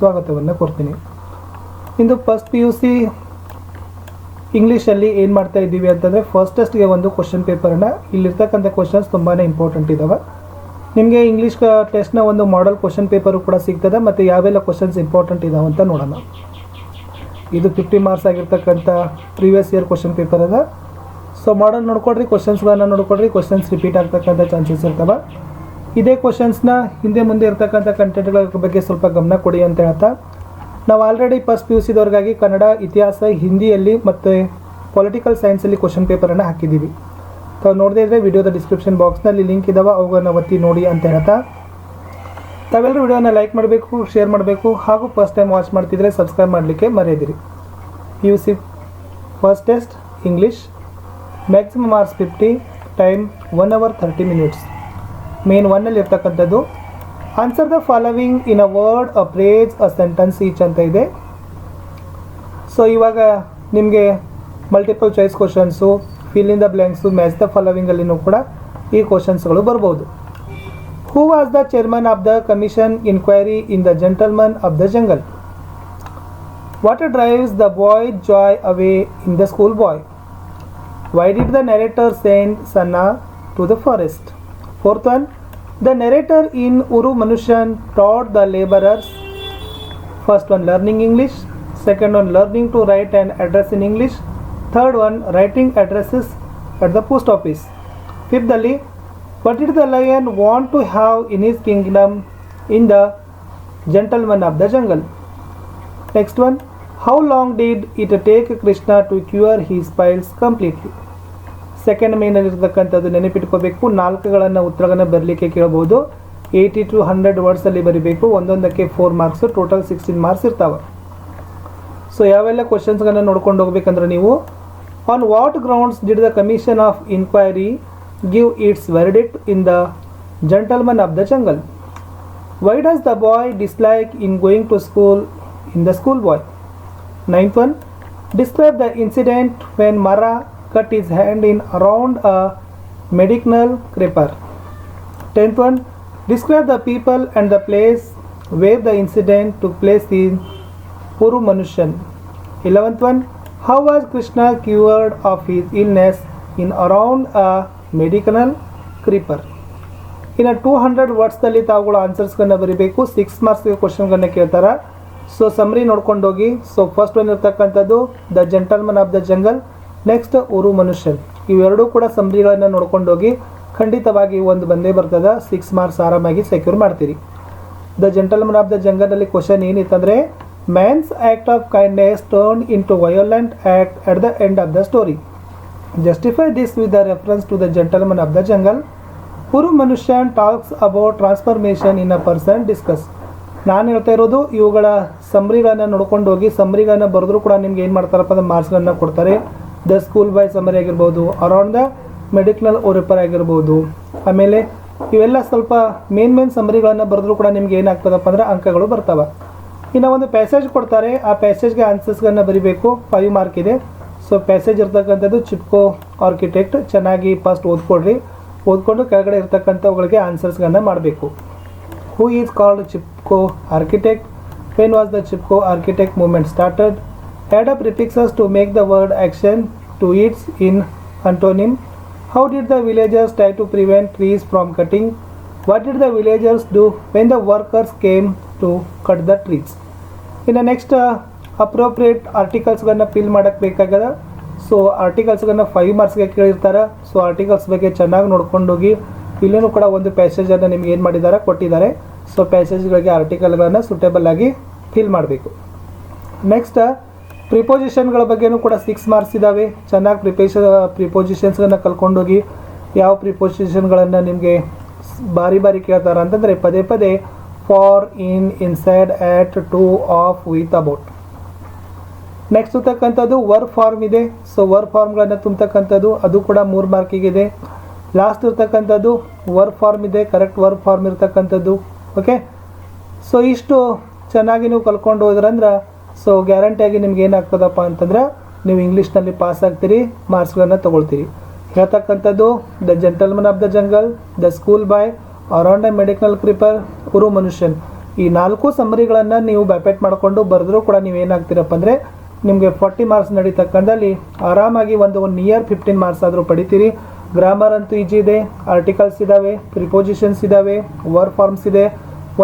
ಸ್ವಾಗತವನ್ನು ಕೊಡ್ತೀನಿ. ಇಂದು ಫಸ್ಟ್ ಪಿ ಯು ಸಿ ಇಂಗ್ಲೀಷಲ್ಲಿ ಏನು ಮಾಡ್ತಾ ಇದ್ದೀವಿ ಅಂತಂದರೆ ಫಸ್ಟ್ ಟೆಸ್ಟ್ಗೆ ಒಂದು ಕ್ವಶನ್ ಪೇಪರನ್ನ ಇಲ್ಲಿರ್ತಕ್ಕಂಥ ಕ್ವಶನ್ಸ್ ತುಂಬಾ ಇಂಪಾರ್ಟೆಂಟ್ ಇದ್ದಾವೆ ನಿಮಗೆ ಇಂಗ್ಲೀಷ್ ಟೆಸ್ಟ್ನ ಒಂದು ಮಾಡಲ್ ಕ್ವಶನ್ ಪೇಪರು ಕೂಡ ಸಿಗ್ತದೆ, ಮತ್ತು ಯಾವೆಲ್ಲ ಕ್ವಶನ್ಸ್ ಇಂಪಾರ್ಟೆಂಟ್ ಇದಾವೆ ಅಂತ ನೋಡೋಣ. ಇದು ಫಿಫ್ಟಿ ಮಾರ್ಕ್ಸ್ ಆಗಿರ್ತಕ್ಕಂಥ ಪ್ರೀವಿಯಸ್ ಇಯರ್ ಕ್ವಶನ್ ಪೇಪರ್ ಅದ. ಸೊ ಮಾಡಲ್ ನೋಡ್ಕೊಡ್ರಿ ಕ್ವಶನ್ಸ್ಗಳನ್ನ ನೋಡ್ಕೊಡ್ರಿ ಕ್ವಶನ್ಸ್ ರಿಪೀಟ್ ಆಗ್ತಕ್ಕಂಥ ಚಾನ್ಸಸ್ ಇರ್ತವೆ. ಇದೇ ಕ್ವಶನ್ಸ್ನ ಹಿಂದೆ ಮುಂದೆ ಇರ್ತಕ್ಕಂಥ ಕಂಟೆಂಟ್ಗಳ ಬಗ್ಗೆ ಸ್ವಲ್ಪ ಗಮನ ಕೊಡಿ ಅಂತ ಹೇಳ್ತಾ. ನಾವು ಆಲ್ರೆಡಿ ಫಸ್ಟ್ ಪಿ ಯು ಸಿದವ್ರಿಗಾಗಿ ಕನ್ನಡ, ಇತಿಹಾಸ, ಹಿಂದಿಯಲ್ಲಿ ಮತ್ತು ಪೊಲಿಟಿಕಲ್ ಸೈನ್ಸಲ್ಲಿ ಕ್ವಶನ್ ಪೇಪರನ್ನು ಹಾಕಿದ್ದೀವಿ. ತಾವು ನೋಡದೇ ಇದ್ದರೆ ವಿಡಿಯೋದ ಡಿಸ್ಕ್ರಿಪ್ಷನ್ ಬಾಕ್ಸ್ನಲ್ಲಿ ಲಿಂಕ್ ಇದಾವೆ ಅವುಗಳನ್ನು ಒತ್ತಿ ನೋಡಿ ಅಂತ ಹೇಳ್ತಾ. ತಾವೆಲ್ಲರೂ ವಿಡಿಯೋನ ಲೈಕ್ ಮಾಡಬೇಕು ಶೇರ್ ಮಾಡಬೇಕು ಹಾಗೂ ಫಸ್ಟ್ ಟೈಮ್ ವಾಚ್ ಮಾಡ್ತಿದ್ರೆ ಸಬ್ಸ್ಕ್ರೈಬ್ ಮಾಡಲಿಕ್ಕೆ ಮರೆಯದಿರಿ. P U C first test English maximum marks fifty time one hour thirty minutes main ಒನ್ನಲ್ಲಿ ಇರ್ತಕ್ಕಂಥದ್ದು. Answer the following in a word a phrase a sentence each ಅಂತ ಇದೆ. So ಇವಾಗ ನಿಮಗೆ multiple choice questions fill in the blanks match the ಫಾಲೋವಿಂಗಲ್ಲಿನೂ ಕೂಡ ಈ ಕ್ವಶನ್ಸ್ಗಳು ಬರ್ಬೋದು. Who was the chairman of the commission inquiry in the gentleman of the jungle what drives the boy joy away in the school boy why did the narrator send ಸನ್ನ to the forest? Fourth one, the narrator in Uru Manushan taught the laborers first one learning English, second one learning to write and address in English, third one writing addresses at the post office. Fifthly, what did the lion want to have in his kingdom in the gentleman of the jungle? Next one, how long did it take Krishna to cure his piles completely? Second ಮೇನಲ್ಲಿರ್ತಕ್ಕಂಥದ್ದು ನೆನಪಿಟ್ಕೋಬೇಕು. ನಾಲ್ಕುಗಳನ್ನು ಉತ್ತರಗಳನ್ನು ಬರಲಿಕ್ಕೆ ಕೇಳಬಹುದು. Eighty to hundred ವರ್ಡ್ಸಲ್ಲಿ ಬರೀಬೇಕು. ಒಂದೊಂದಕ್ಕೆ four marks total sixteen marks ಇರ್ತಾವೆ. So ಯಾವೆಲ್ಲ ಕ್ವಶನ್ಸ್ಗಳನ್ನು ನೋಡ್ಕೊಂಡು ಹೋಗ್ಬೇಕಂದ್ರೆ ನೀವು on what grounds did the commission of inquiry give its verdict in the gentleman of the jungle why does the boy dislike in going to school in the school boy ninth one describe the incident when Mara cut his hand in around a medicinal creeper. Tenth one, describe the people and the place where the incident took place in Puru Manushan. Eleventh one, how was Krishna cured of his illness in around a medicinal creeper? ಇನ್ನು two hundred ವರ್ಡ್ಸ್ದಲ್ಲಿ ತಾವುಗಳು ಆನ್ಸರ್ಸ್ಗಳನ್ನ ಬರೀಬೇಕು six ಮಾರ್ಕ್ಸ್ಗೆ ಕ್ವಶನ್ಗಳನ್ನ ಕೇಳ್ತಾರೆ so summary ನೋಡ್ಕೊಂಡೋಗಿ so first one ಇರ್ತಕ್ಕಂಥದ್ದು the gentleman of the jungle next ಉರು ಮನುಷ್ಯನ್ ಇವೆರಡೂ ಕೂಡ ಸಮರಿಗಳನ್ನು ನೋಡ್ಕೊಂಡೋಗಿ ಖಂಡಿತವಾಗಿ ಒಂದು ಬಂದೇ ಬರ್ತದ. ಸಿಕ್ಸ್ ಮಾರ್ಕ್ಸ್ ಆರಾಮಾಗಿ ಸೆಕ್ಯೂರ್ ಮಾಡ್ತೀರಿ. ದ ಜೆಂಟಲ್ಮನ್ ಆಫ್ ದ ಜಂಗಲ್ನಲ್ಲಿ question ಏನಿತ್ತಂದರೆ man's act of kindness turn into violent act at the end of the story justify this with the reference to the gentleman of the jungle Puru ಮನುಷ್ಯನ್ talks about transformation in a person discuss ನಾನು ಹೇಳ್ತಾ ಇರೋದು, ಇವುಗಳ ಸಮರಿಗಳನ್ನು ನೋಡ್ಕೊಂಡು ಹೋಗಿ ಸಮರಿಗಳನ್ನು ಬರೆದ್ರೂ ಕೂಡ ನಿಮ್ಗೆ ಏನು ಮಾಡ್ತಾರಪ್ಪ ಅಂದ್ರೆ ಮಾರ್ಕ್ಸ್ಗಳನ್ನು ಕೊಡ್ತಾರೆ. ದ ಸ್ಕೂಲ್ ಬಾಯ್ ಸಮರಿ ಆಗಿರ್ಬೋದು ಅರೌಂಡ್ ದ ಮೆಡಿಕಲ್ ಓರಿಪರ್ ಆಗಿರ್ಬೋದು. ಆಮೇಲೆ ಇವೆಲ್ಲ ಸ್ವಲ್ಪ ಮೇನ್ ಮೇನ್ ಸಮರಿಗಳನ್ನು ಬರೆದ್ರು ಕೂಡ ನಿಮ್ಗೆ ಏನಾಗ್ತದಪ್ಪ ಅಂದ್ರೆ ಅಂಕಗಳು ಬರ್ತವೆ. ಇನ್ನು ಒಂದು ಪ್ಯಾಸೇಜ್ ಕೊಡ್ತಾರೆ, ಆ ಪ್ಯಾಸೇಜ್ಗೆ ಆನ್ಸರ್ಸ್ಗಳನ್ನ ಬರಿಬೇಕು. ಫೈವ್ ಮಾರ್ಕ್ ಇದೆ. ಸೊ ಪ್ಯಾಸೇಜ್ ಇರ್ತಕ್ಕಂಥದ್ದು ಚಿಪ್ಕೋ ಆರ್ಕಿಟೆಕ್ಟ್ ಚೆನ್ನಾಗಿ ಫಸ್ಟ್ ಓದ್ಕೊಡ್ರಿ ಓದ್ಕೊಂಡು ಕೆಳಗಡೆ ಇರ್ತಕ್ಕಂಥವುಗಳಿಗೆ ಆನ್ಸರ್ಸ್ಗಳನ್ನ ಮಾಡಬೇಕು. Who is called Chipko architect when was the Chipko architect movement started add up prefixes to make the word action to its in antonym how did the villagers try to prevent trees from cutting what did the villagers do when the workers came to cut the trees ಇನ್ನು next appropriate ಆರ್ಟಿಕಲ್ಸ್ಗಳನ್ನ fill ಮಾಡೋಕ್ಕೆ ಬೇಕಾಗ್ಯದ. So ಆರ್ಟಿಕಲ್ಸ್ಗಳನ್ನ five ಮಾರ್ಕ್ಸ್ಗೆ ಕೇಳಿರ್ತಾರೆ. So articles ಬಗ್ಗೆ ಚೆನ್ನಾಗಿ ನೋಡ್ಕೊಂಡೋಗಿ ಇಲ್ಲೂ ಕೂಡ ಒಂದು ಪ್ಯಾಸೇಜನ್ನು ನಿಮ್ಗೆ ಏನು ಮಾಡಿದ್ದಾರೆ ಕೊಟ್ಟಿದ್ದಾರೆ ಸೊ ಪ್ಯಾಸೇಜ್ಗಳಿಗೆ ಆರ್ಟಿಕಲ್ಗಳನ್ನು ಸುಟೇಬಲ್ ಆಗಿ ಫಿಲ್ ಮಾಡಬೇಕು. ನೆಕ್ಸ್ಟ್ ಪ್ರಿಪೋಸಿಷನ್ಗಳ ಬಗ್ಗೆನೂ ಕೂಡ ಸಿಕ್ಸ್ ಮಾರ್ಕ್ಸ್ ಇದ್ದಾವೆ ಚೆನ್ನಾಗಿ ಪ್ರಿಪೇಷ ಪ್ರಿಪೋಸಿಷನ್ಸ್ಗಳನ್ನು ಕಲ್ಕೊಂಡೋಗಿ ಯಾವ ಪ್ರಿಪೋಸಿಷನ್ಗಳನ್ನು ನಿಮಗೆ ಬಾರಿ ಬಾರಿ ಕೇಳ್ತಾರೆ ಅಂತಂದರೆ ಪದೇ ಪದೇ for in inside at to of with about next ತಕ್ಕಂಥದ್ದು work form ಇದೆ. ಸೊ ವರ್ಕ್ ಫಾರ್ಮ್ಗಳನ್ನು ತುಂಬತಕ್ಕಂಥದ್ದು ಅದು ಕೂಡ ಮೂರು ಮಾರ್ಕಿಗಿದೆ ಲಾಸ್ಟ್ ಇರ್ತಕ್ಕಂಥದ್ದು ವರ್ಕ್ ಫಾರ್ಮ್ ಇದೆ. ಕರೆಕ್ಟ್ ವರ್ಕ್ ಫಾರ್ಮ್ ಇರ್ತಕ್ಕಂಥದ್ದು. ಓಕೆ ಸೊ ಇಷ್ಟು ಚೆನ್ನಾಗಿ ನೀವು ಕಲ್ಕೊಂಡು ಹೋದ್ರಂದ್ರೆ ಸೊ ಗ್ಯಾರಂಟಿಯಾಗಿ ನಿಮ್ಗೆ ಏನಾಗ್ತದಪ್ಪ ಅಂತಂದ್ರೆ ನೀವು ಇಂಗ್ಲೀಷ್ನಲ್ಲಿ ಪಾಸ್ ಆಗ್ತೀರಿ ಮಾರ್ಕ್ಸ್ಗಳನ್ನು ತೊಗೊಳ್ತೀರಿ. ಹೇಳ್ತಕ್ಕಂಥದ್ದು the gentleman of the jungle the school boy around a medical creeper Oru Manushyan ಈ ನಾಲ್ಕು ಸಮ್ಮರಿಗಳನ್ನು ನೀವು ಬ್ಯಾಪೆಟ್ ಮಾಡಿಕೊಂಡು ಬರೆದ್ರೂ ಕೂಡ ನೀವು ಏನಾಗ್ತೀರಪ್ಪ ಅಂದರೆ, ನಿಮಗೆ ಫಾರ್ಟಿ ಮಾರ್ಕ್ಸ್ ನಡೀತಕ್ಕಂಥಲ್ಲಿ ಆರಾಮಾಗಿ ಒಂದು ಒನ್ ಇಯರ್ ಫಿಫ್ಟೀನ್ ಮಾರ್ಕ್ಸ್ ಆದರೂ ಪಡಿತೀರಿ. ಗ್ರಾಮರ್ ಅಂತೂ ಈಜಿ ಇದೆ ಆರ್ಟಿಕಲ್ಸ್ ಇದ್ದಾವೆ ಪ್ರಿಪೋಸಿಷನ್ಸ್ ಇದ್ದಾವೆ ವರ್ಕ್ ಫಾರ್ಮ್ಸ್ ಇದೆ.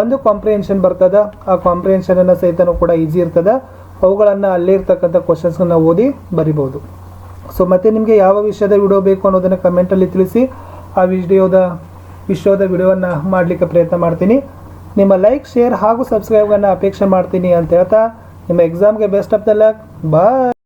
ಒಂದು ಕಾಂಪ್ರಿಹೆನ್ಷನ್ ಬರ್ತದ, ಆ ಕಾಂಪ್ರಿಹೆನ್ಷನನ್ನು ಸಹಿತನೂ ಕೂಡ ಈಸಿ ಇರ್ತದೆ. ಅವುಗಳನ್ನು ಅಲ್ಲೇ ಇರ್ತಕ್ಕಂಥ ಕ್ವಶನ್ಸ್ಗಳನ್ನ ಓದಿ ಬರಿಬೋದು. ಸೊ ಮತ್ತೆ ನಿಮಗೆ ಯಾವ ವಿಷಯದ ವಿಡಿಯೋ ಬೇಕು ಅನ್ನೋದನ್ನು ಕಮೆಂಟಲ್ಲಿ ತಿಳಿಸಿ, ಆ ವಿಡಿಯೋದ ವಿಷಯದ ವಿಡಿಯೋವನ್ನು ಮಾಡಲಿಕ್ಕೆ ಪ್ರಯತ್ನ ಮಾಡ್ತೀನಿ. ನಿಮ್ಮ ಲೈಕ್ ಶೇರ್ ಹಾಗೂ ಸಬ್ಸ್ಕ್ರೈಬನ್ನು ಅಪೇಕ್ಷೆ ಮಾಡ್ತೀನಿ ಅಂತ ಹೇಳ್ತಾ, ನಿಮ್ಮ ಎಕ್ಸಾಮ್ಗೆ best of the luck bye